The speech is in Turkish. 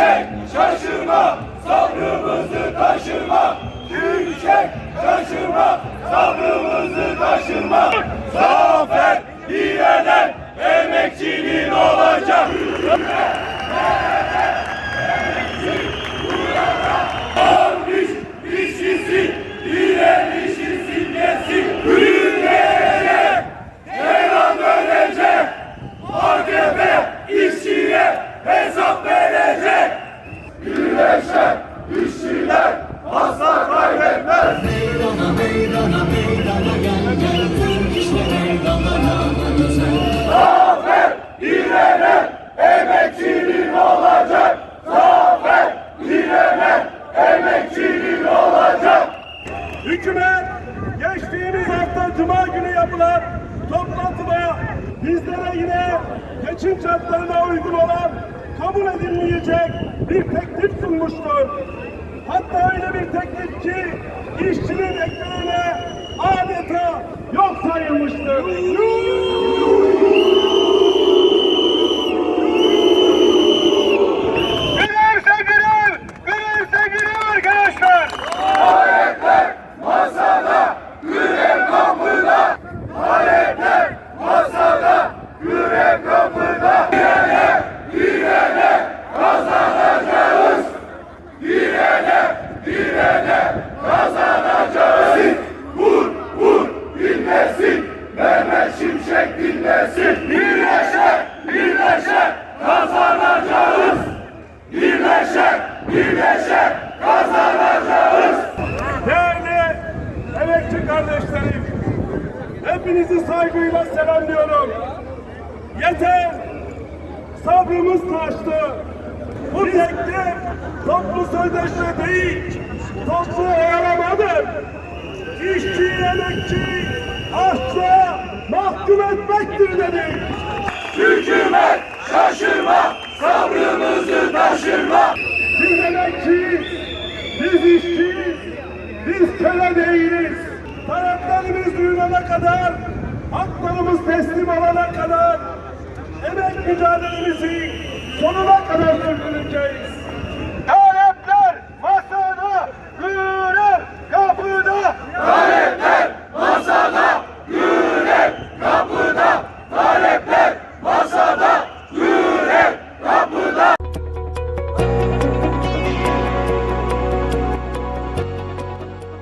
Gülçek şaşırma, sabrımızı taşırma. Gülçek şaşırma, sabrımızı taşırma. Emekçinin olacak. Hükümet geçtiğimiz hafta Cuma günü yapılan toplantıda bizlere yine geçim şartlarına uygun olan kabul edilmeyecek bir teklif sunmuştur. Hatta öyle bir teklif ki işçinin ekmeğine adeta yok sayılmıştır. Dinlesin. Mehmet Şimşek dinlesin. Birleşe, birleşe kazanacağız. Birleşe, birleşe kazanacağız. Değerli emekçi kardeşlerim, hepinizi saygıyla selamlıyorum. Yeter, sabrımız taştı. Bu teklif toplu sözleşme değil, toplu oyalamadır. Mahkum etmektir dedik. Hükümet şaşırma, sabrımızı taşırma. Biz emekçiyiz, biz işçiyiz, biz köle değiliz. Taleplerimiz duyulana kadar, haklarımız teslim olana kadar, emek mücadelemizi sonuna kadar sürdüreceğiz.